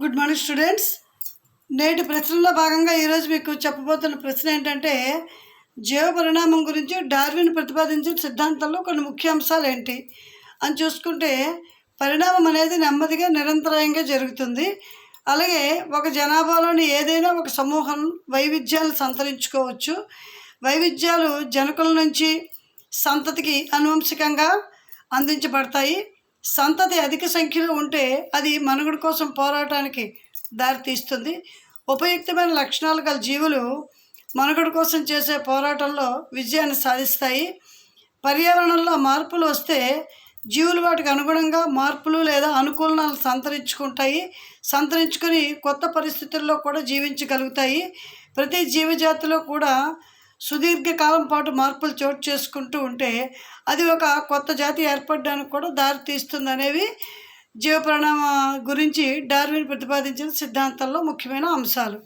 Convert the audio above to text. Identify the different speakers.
Speaker 1: Good morning students. నేటి ప్రశ్నలో భాగంగా ఈరోజు మీకు చెప్పబోతున్న ప్రశ్న ఏంటంటే జీవ పరిణామం గురించి డార్విన్ ప్రతిపాదించిన సిద్ధాంతంలో కొన్ని ముఖ్య అంశాలు ఏంటి? అని చూసుకుంటే పరిణామం అనేది నెమ్మదిగా నిరంతరాయంగా జరుగుతుంది. అలాగే ఒక జనాభాలోని ఏదైనా ఒక సమూహం వైవిధ్యాలు సంతరించుకోవచ్చు. వైవిధ్యాలు జనకుల నుంచి సంతతికి అనువంశికంగా అందించబడతాయి. సంతతి అధిక సంఖ్యలో ఉంటే అది మనుగడ కోసం పోరాటానికి దారితీస్తుంది ఉపయుక్తమైన లక్షణాలు గల జీవులు మనుగడ కోసం చేసే పోరాటంలో విజయాన్ని సాధిస్తాయి. పర్యావరణంలో మార్పులు వస్తే జీవులు వాటికి అనుగుణంగా మార్పులు లేదా అనుకూలనాలు సంతరించుకుంటాయి. సంతరించుకొని కొత్త పరిస్థితుల్లో కూడా జీవించగలుగుతాయి. ప్రతి జీవజాతిలో కూడా సుదీర్ఘకాలం పాటు మార్పులు చోటు చేసుకుంటూ ఉంటే అది ఒక కొత్త జాతి ఏర్పడడానికి కూడా దారి తీస్తుంది అనేవి జీవ పరిణామ గురించి డార్విన్ ప్రతిపాదించిన సిద్ధాంతాల్లో ముఖ్యమైన అంశాలు.